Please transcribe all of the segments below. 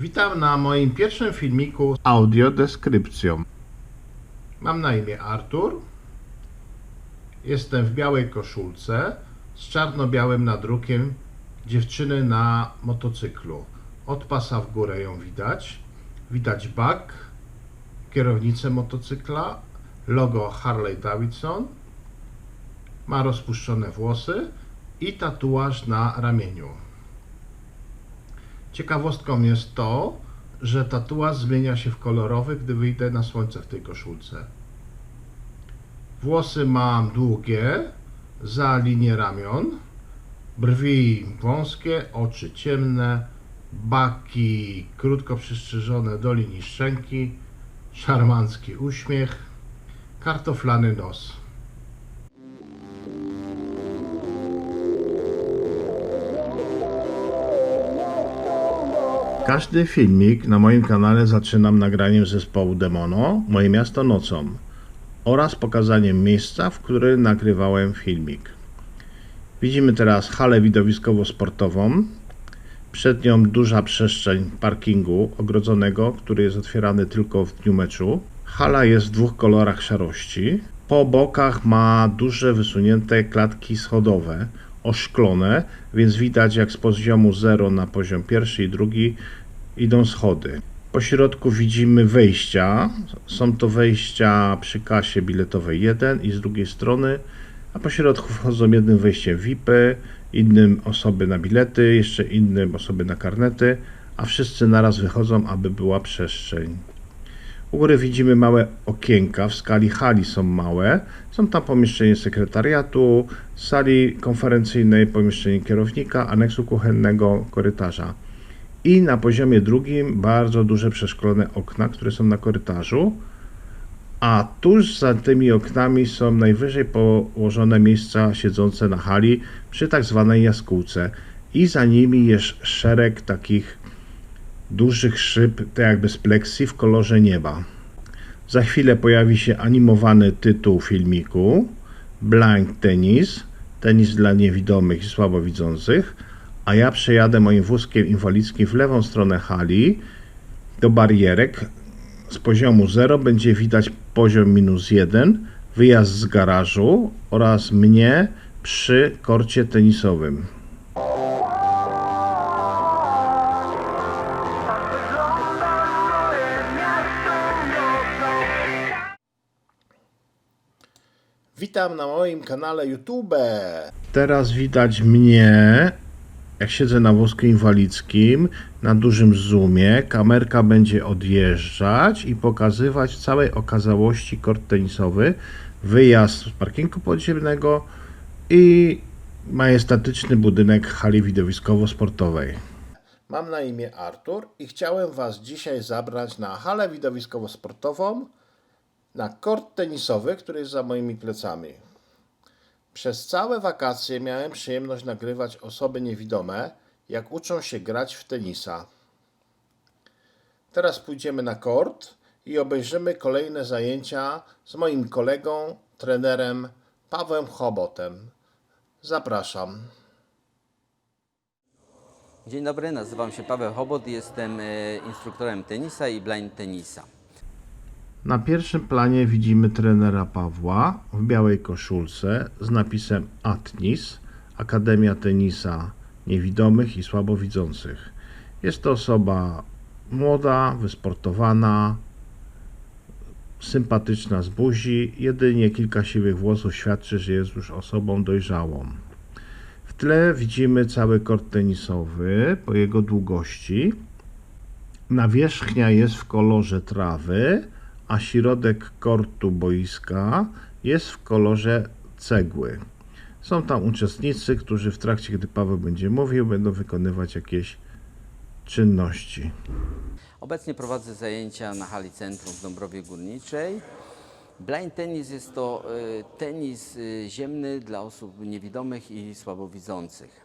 Witam na moim pierwszym filmiku z audiodeskrypcją. Mam na imię Artur. Jestem w białej koszulce z czarno-białym nadrukiem dziewczyny na motocyklu. Od pasa w górę ją widać. Widać bak, kierownicę motocykla, logo Harley Davidson. Ma rozpuszczone włosy i tatuaż na ramieniu. Ciekawostką jest to, że tatuaż zmienia się w kolorowy, gdy wyjdę na słońce w tej koszulce. Włosy mam długie, za linię ramion, brwi wąskie, oczy ciemne, baki krótko przystrzyżone do linii szczęki, szarmancki uśmiech, kartoflany nos. Każdy filmik na moim kanale zaczynam nagraniem zespołu Demono, moje miasto nocą oraz pokazaniem miejsca, w którym nagrywałem filmik. Widzimy teraz halę widowiskowo-sportową. Przed nią duża przestrzeń parkingu ogrodzonego, który jest otwierany tylko w dniu meczu. Hala jest w dwóch kolorach szarości. Po bokach ma duże wysunięte klatki schodowe, oszklone, więc widać jak z poziomu 0 na poziom pierwszy i drugi idą schody. Po środku widzimy wejścia. Są to wejścia przy kasie biletowej 1 i z drugiej strony, a po środku wchodzą jednym wejściem VIPy, innym osoby na bilety, jeszcze innym osoby na karnety, a wszyscy naraz wychodzą, aby była przestrzeń. U góry widzimy małe okienka, w skali hali są małe. Są tam pomieszczenie sekretariatu, sali konferencyjnej, pomieszczenie kierownika, aneksu kuchennego, korytarza. I na poziomie drugim bardzo duże przeszklone okna, które są na korytarzu. A tuż za tymi oknami są najwyżej położone miejsca siedzące na hali przy tak zwanej jaskółce. I za nimi jest szereg takich dużych szyb, tak jakby z pleksji w kolorze nieba. Za chwilę pojawi się animowany tytuł filmiku Blind Tennis, tenis dla niewidomych i słabowidzących, a ja przejadę moim wózkiem inwalidzkim w lewą stronę hali do barierek. Z poziomu 0 będzie widać poziom minus 1, wyjazd z garażu oraz mnie przy korcie tenisowym. Witam na moim kanale YouTube. Teraz widać mnie, jak siedzę na wózku inwalidzkim, na dużym zoomie. Kamerka będzie odjeżdżać i pokazywać całej okazałości kort tenisowy, wyjazd z parkingu podziemnego i majestatyczny budynek hali widowiskowo-sportowej. Mam na imię Artur i chciałem Was dzisiaj zabrać na halę widowiskowo-sportową, na kort tenisowy, który jest za moimi plecami. Przez całe wakacje miałem przyjemność nagrywać osoby niewidome, jak uczą się grać w tenisa. Teraz pójdziemy na kort i obejrzymy kolejne zajęcia z moim kolegą, trenerem Pawłem Chobotem. Zapraszam. Dzień dobry, nazywam się Paweł Chobot, jestem e, instruktorem tenisa i blind tenisa. Na pierwszym planie widzimy trenera Pawła w białej koszulce z napisem ATNIS Akademia Tenisa Niewidomych i Słabowidzących. Jest to osoba młoda, wysportowana, sympatyczna z buzi. Jedynie kilka siwych włosów świadczy, że jest już osobą dojrzałą. W tle widzimy cały kort tenisowy po jego długości. Nawierzchnia jest w kolorze trawy, a środek kortu boiska jest w kolorze cegły. Są tam uczestnicy, którzy w trakcie, gdy Paweł będzie mówił, będą wykonywać jakieś czynności. Obecnie prowadzę zajęcia na hali centrum w Dąbrowie Górniczej. Blind tenis jest to e, tenis e, ziemny dla osób niewidomych i słabowidzących.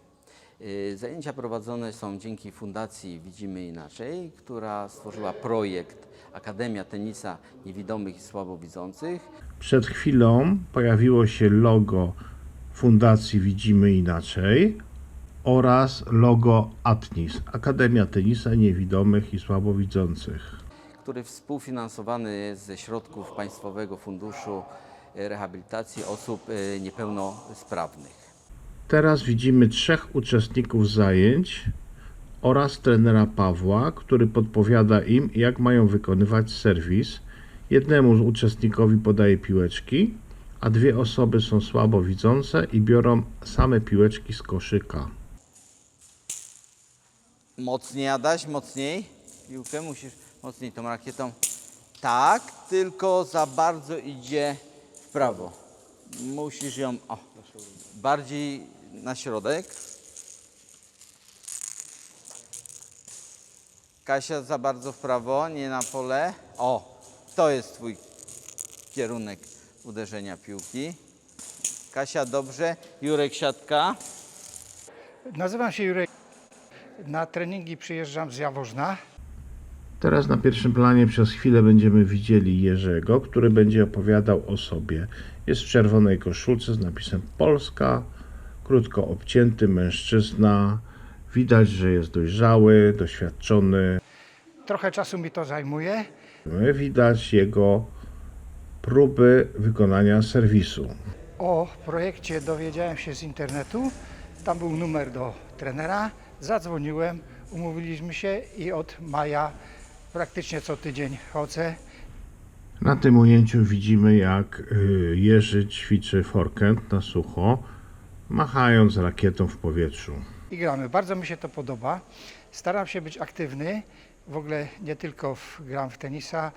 E, Zajęcia prowadzone są dzięki Fundacji Widzimy Inaczej, która stworzyła projekt Akademia Tenisa Niewidomych i Słabowidzących. Przed chwilą pojawiło się logo Fundacji Widzimy Inaczej oraz logo ATNIS, Akademia Tenisa Niewidomych i Słabowidzących. który współfinansowany jest ze środków Państwowego Funduszu Rehabilitacji Osób e, Niepełnosprawnych. Teraz widzimy trzech uczestników zajęć oraz trenera Pawła, który podpowiada im, jak mają wykonywać serwis. Jednemu uczestnikowi podaje piłeczki, a dwie osoby są słabo widzące i biorą same piłeczki z koszyka. Mocniej, Adaś, mocniej. Piłkę musisz mocniej tą rakietą. Tak, tylko za bardzo idzie w prawo. Musisz ją o, bardziej na środek. Kasia za bardzo w prawo, nie na pole. O, to jest twój kierunek uderzenia piłki. Kasia dobrze, Jurek siatka. Nazywam się Jurek. Na treningi przyjeżdżam z Jaworzna. Teraz na pierwszym planie przez chwilę będziemy widzieli Jerzego, który będzie opowiadał o sobie. Jest w czerwonej koszulce z napisem Polska, krótko obcięty mężczyzna. Widać, że jest dojrzały, doświadczony. Trochę czasu mi to zajmuje. Widać jego próby wykonania serwisu. O projekcie dowiedziałem się z internetu. Tam był numer do trenera. Zadzwoniłem, umówiliśmy się i od maja praktycznie co tydzień chodzę. Na tym ujęciu widzimy, jak y, Jerzy ćwiczy forkent na sucho, machając rakietą w powietrzu. i gramy. Bardzo mi się to podoba. Staram się być aktywny. W ogóle nie tylko w, gram w tenisa,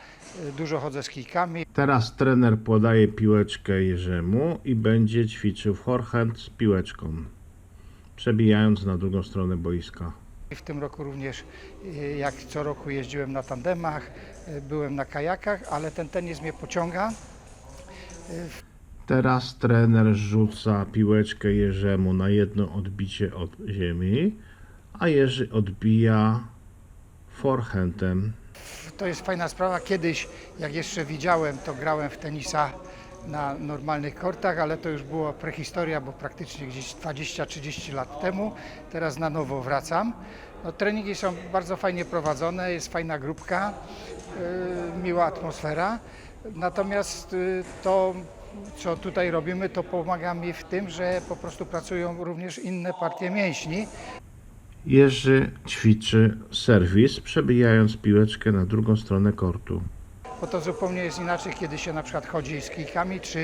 y, dużo chodzę z kijkami. Teraz trener podaje piłeczkę Jerzemu i będzie ćwiczył forehand z piłeczką, przebijając na drugą stronę boiska. W tym roku również, y, jak co roku jeździłem na tandemach, y, byłem na kajakach, ale ten tenis mnie pociąga. Teraz trener rzuca piłeczkę Jerzemu na jedno odbicie od ziemi, a Jerzy odbija forehandem. To jest fajna sprawa. Kiedyś, jak jeszcze widziałem, to grałem w tenisa na normalnych kortach, ale to już była prehistoria, bo praktycznie gdzieś 20-30 lat temu. Teraz na nowo wracam. No, treningi są bardzo fajnie prowadzone, jest fajna grupka, yy, miła atmosfera. Natomiast yy, to, co tutaj robimy, to pomaga mi w tym, że po prostu pracują również inne partie mięśni. Jerzy ćwiczy serwis, przebijając piłeczkę na drugą stronę kortu. bo to zupełnie jest inaczej, kiedy się na przykład chodzi z kijkami, czy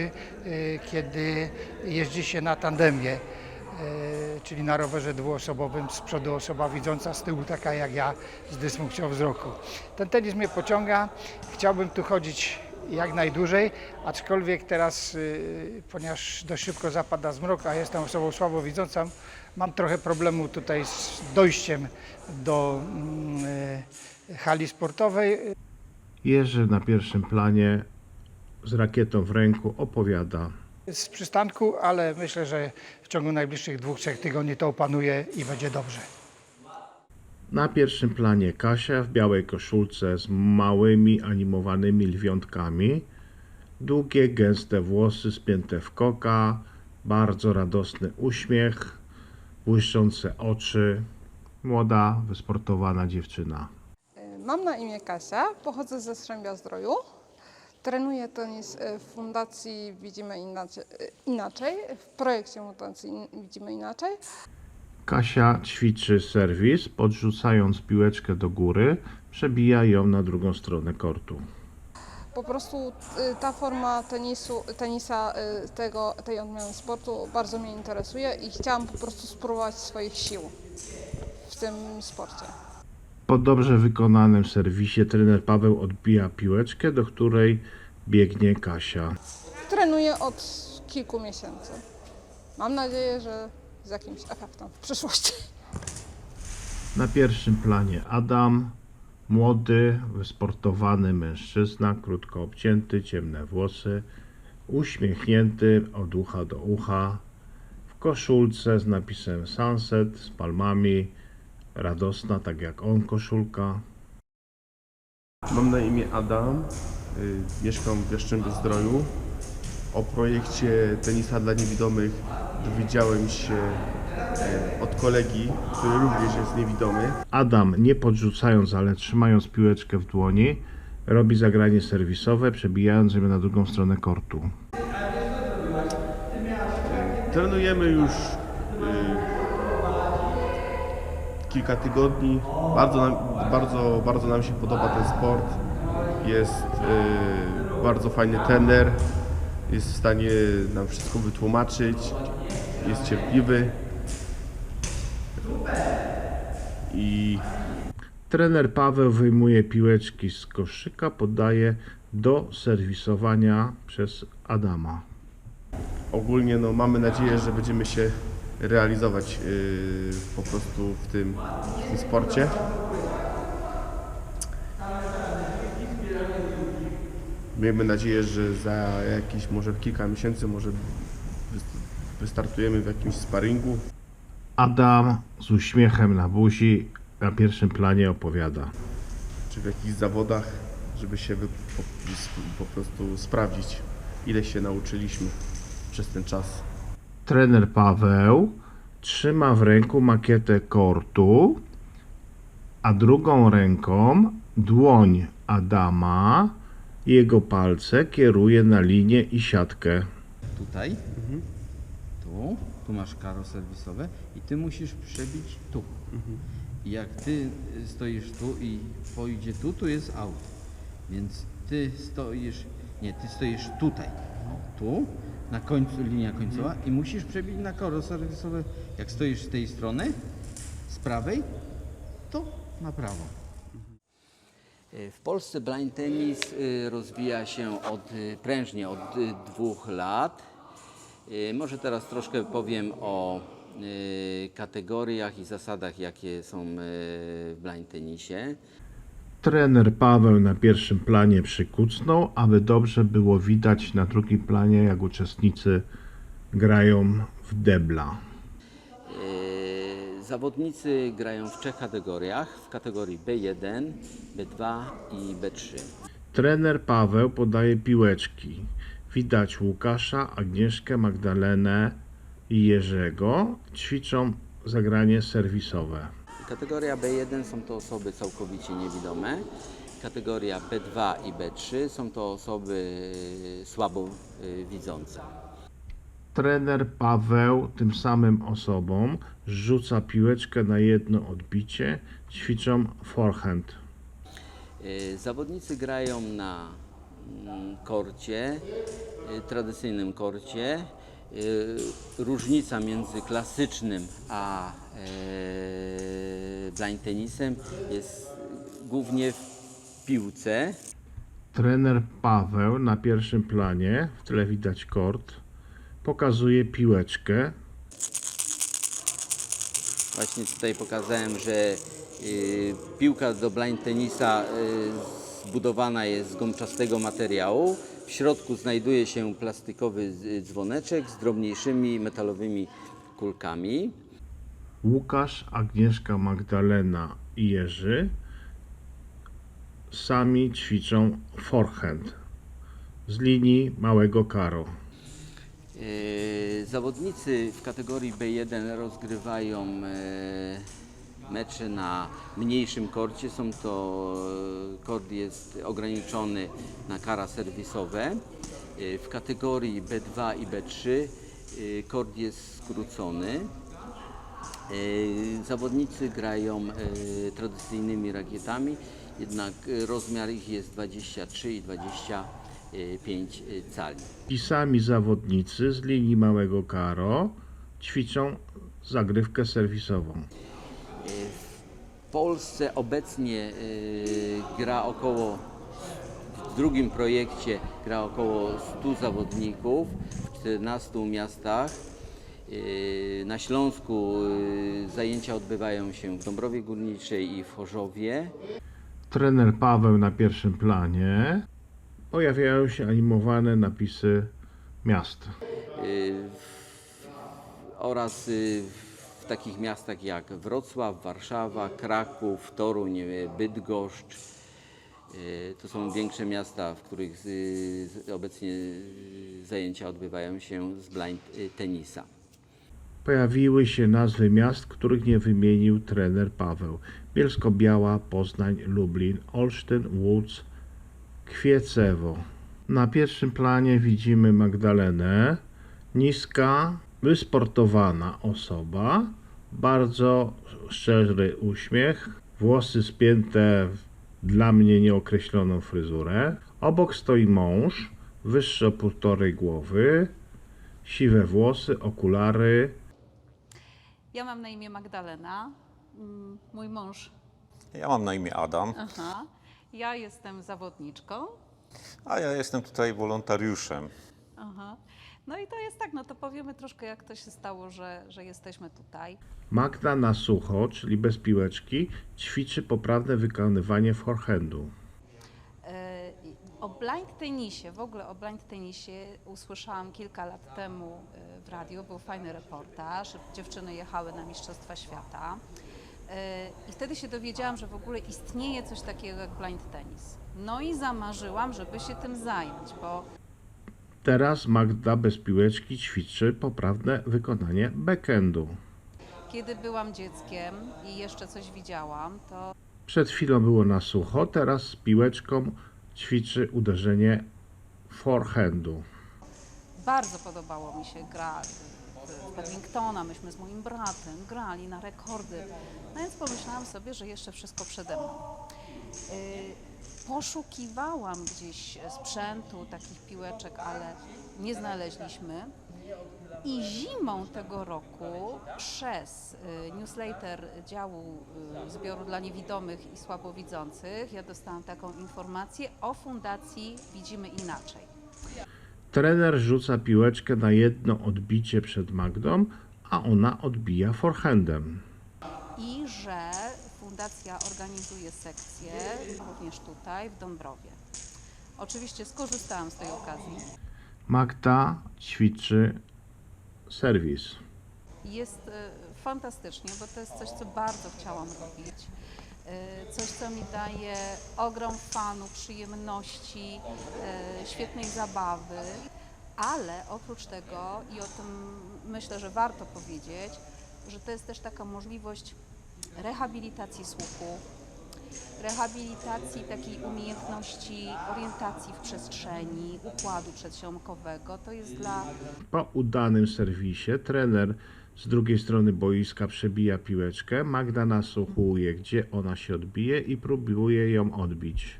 y, kiedy jeździ się na tandemie, y, czyli na rowerze dwuosobowym, z przodu osoba widząca, z tyłu taka jak ja z dysfunkcją wzroku. Ten tenis mnie pociąga, chciałbym tu chodzić jak najdłużej, aczkolwiek teraz, y, ponieważ dość szybko zapada zmrok, a jestem osobą słabo widzącą, mam trochę problemu tutaj z dojściem do mm, y, hali sportowej. Jerzy na pierwszym planie z rakietą w ręku opowiada. z przystanku, ale myślę, że w ciągu najbliższych dwóch, trzech tygodni to opanuje i będzie dobrze. Na pierwszym planie Kasia w białej koszulce z małymi animowanymi lwiątkami, długie, gęste włosy spięte w koka, bardzo radosny uśmiech, błyszczące oczy, młoda, wysportowana dziewczyna. Mam na imię Kasia, pochodzę ze Strzębia Zdroju. Trenuję tenis w Fundacji Widzimy Inaczej, inaczej w projekcie Fundacji Widzimy Inaczej. Kasia ćwiczy serwis, podrzucając piłeczkę do góry, przebija ją na drugą stronę kortu. Po prostu y, ta forma tenisu, tenisa, y, tego, tej odmiany sportu bardzo mnie interesuje i chciałam po prostu spróbować swoich sił w tym sporcie. Po dobrze wykonanym serwisie trener Paweł odbija piłeczkę, do której biegnie Kasia. Trenuję od kilku miesięcy. Mam nadzieję, że z jakimś efektem w przyszłości. Na pierwszym planie Adam, młody, wysportowany mężczyzna, krótko obcięty, ciemne włosy, uśmiechnięty od ucha do ucha, w koszulce z napisem Sunset z palmami, radosna, tak jak on koszulka. Mam na imię Adam, y, mieszkam w Jastrzębiu Zdroju. O projekcie tenisa dla niewidomych dowiedziałem się od kolegi, który również jest niewidomy. Adam, nie podrzucając, ale trzymając piłeczkę w dłoni, robi zagranie serwisowe, przebijając ją na drugą stronę kortu. Trenujemy już y, kilka tygodni. Bardzo nam, bardzo, bardzo nam się podoba ten sport. Jest y, bardzo fajny trener. Jest w stanie nam wszystko wytłumaczyć. Jest cierpliwy. I Trener Paweł wyjmuje piłeczki z koszyka, podaje do serwisowania przez Adama. ogólnie no, mamy nadzieję, że będziemy się realizować y, po prostu w tym, w tym sporcie. Miejmy nadzieję, że za jakieś może kilka miesięcy może wys- wystartujemy w jakimś sparingu. Adam z uśmiechem na buzi na pierwszym planie opowiada. czy w jakichś zawodach, żeby się po prostu sprawdzić, ile się nauczyliśmy przez ten czas. Trener Paweł trzyma w ręku makietę kortu, a drugą ręką dłoń Adama. Jego palce kieruje na linię i siatkę. Tutaj, tu, tu masz karo serwisowe i ty musisz przebić tu. I jak ty y, stoisz tu i pójdzie tu, tu jest out. Więc ty stoisz, nie, ty stoisz tutaj, tu, na końcu, linia końcowa i musisz przebić na karo serwisowe. Jak stoisz z tej strony, z prawej, to na prawo. W Polsce blind tennis y, rozwija się od, y, prężnie od dwóch lat. Może teraz troszkę powiem o kategoriach i zasadach, jakie są w blind tenisie. Trener Paweł na pierwszym planie przykucnął, aby dobrze było widać na drugim planie, jak uczestnicy grają w debla. Zawodnicy grają w trzech kategoriach, w kategorii B1, B2 i B3. Trener Paweł podaje piłeczki. Widać Łukasza, Agnieszkę, Magdalenę i Jerzego. Ćwiczą zagranie serwisowe. Kategoria B1 są to osoby całkowicie niewidome. Kategoria B2 i B3 są to osoby y, słabo y, widzące. Trener Paweł tym samym osobom rzuca piłeczkę na jedno odbicie. Ćwiczą forehand. Y, Zawodnicy grają na mm, korcie, y, tradycyjnym korcie. Y, Różnica między klasycznym a e, blind tenisem jest głównie w piłce. Trener Paweł na pierwszym planie, w tle widać kort, pokazuje piłeczkę. Właśnie tutaj pokazałem, że y, piłka do blind tenisa y, zbudowana jest z gąbczastego materiału. W środku znajduje się plastikowy dzwoneczek z drobniejszymi metalowymi kulkami. Łukasz, Agnieszka, Magdalena i Jerzy sami ćwiczą forehand z linii małego karo. Y, Zawodnicy w kategorii B1 rozgrywają e, mecze na mniejszym korcie. Są to e, kort jest ograniczony na kara serwisowe. W kategorii B2 i B3 y, kort jest skrócony. Zawodnicy grają tradycyjnymi rakietami, jednak rozmiar ich jest 23 i 25 cali. I sami zawodnicy z linii małego karo ćwiczą zagrywkę serwisową. W Polsce obecnie y, gra około, w drugim projekcie gra około 100 zawodników w 14 miastach. Y, Na Śląsku y, zajęcia odbywają się w Dąbrowie Górniczej i w Chorzowie. Trener Paweł na pierwszym planie. Pojawiają się animowane napisy miast. y, oraz y, w takich miastach jak Wrocław, Warszawa, Kraków, Toruń, y, Bydgoszcz. To są większe miasta, w których obecnie zajęcia odbywają się z blind tenisa. Pojawiły się nazwy miast, których nie wymienił trener Paweł. Bielsko-Biała, Poznań, Lublin, Olsztyn, Łódź, Kwiecewo. Na pierwszym planie widzimy Magdalenę. Niska, wysportowana osoba, bardzo szczery uśmiech, włosy spięte w dla mnie nieokreśloną fryzurę. Obok stoi mąż, wyższy o półtorej głowy, siwe włosy, okulary, Ja mam na imię Magdalena. Mm, Mój mąż. Ja mam na imię Adam, Aha. Ja jestem zawodniczką. a ja jestem tutaj wolontariuszem. Aha. No i to jest tak, no to powiemy troszkę, jak to się stało, że, że jesteśmy tutaj. Magda na sucho, czyli bez piłeczki, ćwiczy poprawne wykonywanie forehandu. E, O blind tenisie, w ogóle o blind tenisie usłyszałam kilka lat temu e, w radiu, był fajny reportaż, dziewczyny jechały na Mistrzostwa Świata i wtedy się dowiedziałam, że w ogóle istnieje coś takiego jak blind tenis. No i zamarzyłam, żeby się tym zająć, bo Teraz Magda bez piłeczki ćwiczy poprawne wykonanie backhandu. kiedy byłam dzieckiem i jeszcze coś widziałam, to Przed chwilą było na sucho, teraz z piłeczką ćwiczy uderzenie forehandu. Bardzo podobało mi się gra badmintona. Myśmy z moim bratem grali na rekordy. No więc pomyślałam sobie, że jeszcze wszystko przede mną. Y, Poszukiwałam gdzieś sprzętu, takich piłeczek, ale nie znaleźliśmy. I zimą tego roku przez y, newsletter działu y, zbioru dla niewidomych i słabowidzących ja dostałam taką informację o fundacji Widzimy Inaczej. Trener rzuca piłeczkę na jedno odbicie przed Magdą, a ona odbija forehandem. i że fundacja organizuje sekcję również tutaj w Dąbrowie. Oczywiście skorzystałam z tej okazji. Magda ćwiczy serwis. Jest e, fantastycznie, bo to jest coś, co bardzo chciałam robić. E, Coś, co mi daje ogrom fanu, przyjemności, e, świetnej zabawy, ale oprócz tego, i o tym myślę, że warto powiedzieć, że to jest też taka możliwość rehabilitacji słuchu, rehabilitacji takiej umiejętności orientacji w przestrzeni, układu przedsionkowego. To jest dla Po udanym serwisie trener z drugiej strony boiska przebija piłeczkę. Magda nasłuchuje, gdzie ona się odbije i próbuje ją odbić.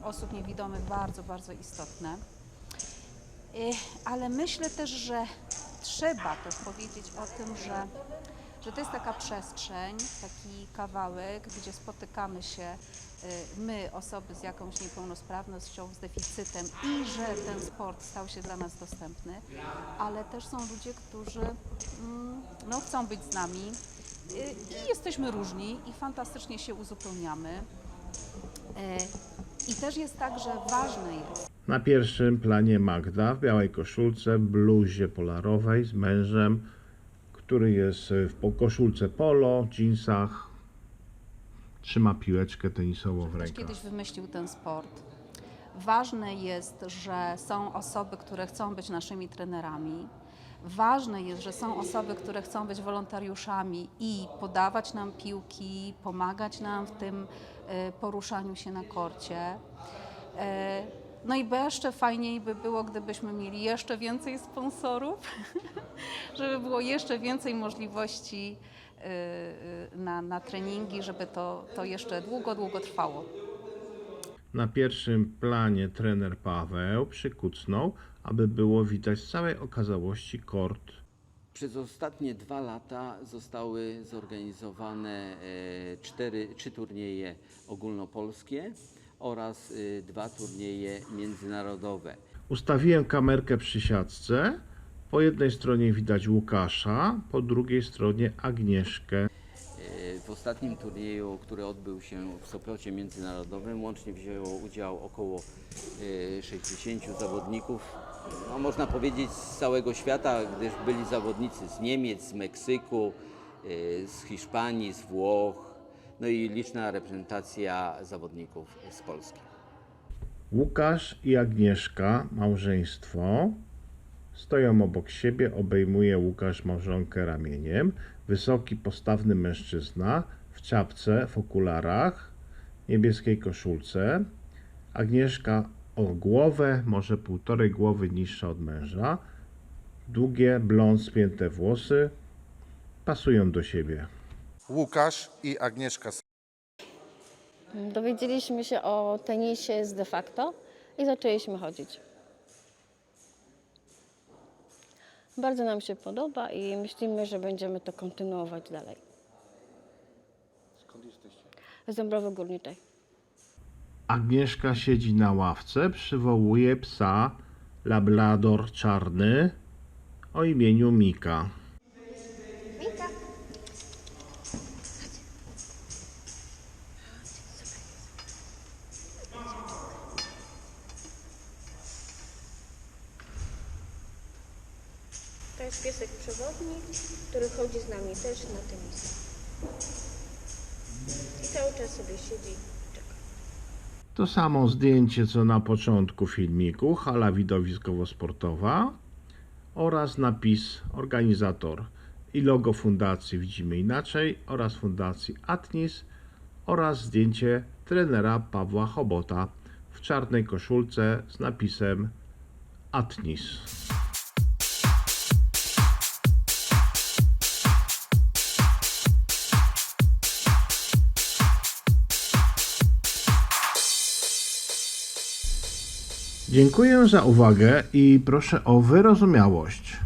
y, osób niewidomych bardzo, bardzo istotne. Y, Ale myślę też, że trzeba też powiedzieć o tym, że, że to jest taka przestrzeń, taki kawałek, gdzie spotykamy się my, osoby z jakąś niepełnosprawnością, z deficytem i że ten sport stał się dla nas dostępny, ale też są ludzie, którzy mm, no, chcą być z nami y, i jesteśmy różni i fantastycznie się uzupełniamy. E, I też jest tak, że ważne jest, Na pierwszym planie Magda w białej koszulce, bluzie polarowej z mężem, który jest w koszulce polo, dżinsach. Trzyma piłeczkę tenisową w ktoś rękach. kiedyś wymyślił ten sport. Ważne jest, że są osoby, które chcą być naszymi trenerami. Ważne jest, że są osoby, które chcą być wolontariuszami i podawać nam piłki, pomagać nam w tym e, poruszaniu się na korcie. E, No i jeszcze fajniej by było, gdybyśmy mieli jeszcze więcej sponsorów, żeby było jeszcze więcej możliwości na, na treningi, żeby to, to jeszcze długo, długo trwało. Na pierwszym planie trener Paweł przykucnął, aby było widać z całej okazałości kort. Przez ostatnie dwa lata zostały zorganizowane e, cztery, trzy turnieje ogólnopolskie oraz e, dwa turnieje międzynarodowe. Ustawiłem kamerkę przy siatce. Po jednej stronie widać Łukasza, po drugiej stronie Agnieszkę. E, W ostatnim turnieju, który odbył się w Sopocie Międzynarodowym, łącznie wzięło udział około e, 60 zawodników, no, można powiedzieć z całego świata, gdyż byli zawodnicy z Niemiec, z Meksyku, e, z Hiszpanii, z Włoch, no i liczna reprezentacja zawodników z Polski. Łukasz i Agnieszka, małżeństwo, Stoją obok siebie, obejmuje Łukasz małżonkę ramieniem. Wysoki, postawny mężczyzna w czapce, w okularach, niebieskiej koszulce. Agnieszka o głowę, może półtorej głowy niższa od męża. Długie, blond, spięte włosy pasują do siebie. Łukasz i Agnieszka Dowiedzieliśmy się o tenisie z de facto i zaczęliśmy chodzić. Bardzo nam się podoba i myślimy, że będziemy to kontynuować dalej. Skąd jesteście? Z Dąbrowy Górniczej. Agnieszka siedzi na ławce, przywołuje psa labrador czarny o imieniu Mika. Samo zdjęcie co na początku filmiku, hala widowiskowo-sportowa oraz napis organizator i logo fundacji widzimy inaczej oraz fundacji Atnis oraz zdjęcie trenera Pawła Chobota w czarnej koszulce z napisem Atnis. Dziękuję za uwagę i proszę o wyrozumiałość.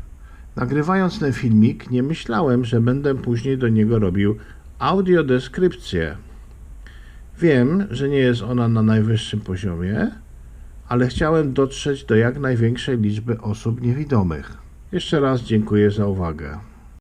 Nagrywając ten filmik, nie myślałem, że będę później do niego robił audiodeskrypcję. Wiem, że nie jest ona na najwyższym poziomie, ale chciałem dotrzeć do jak największej liczby osób niewidomych. Jeszcze raz dziękuję za uwagę.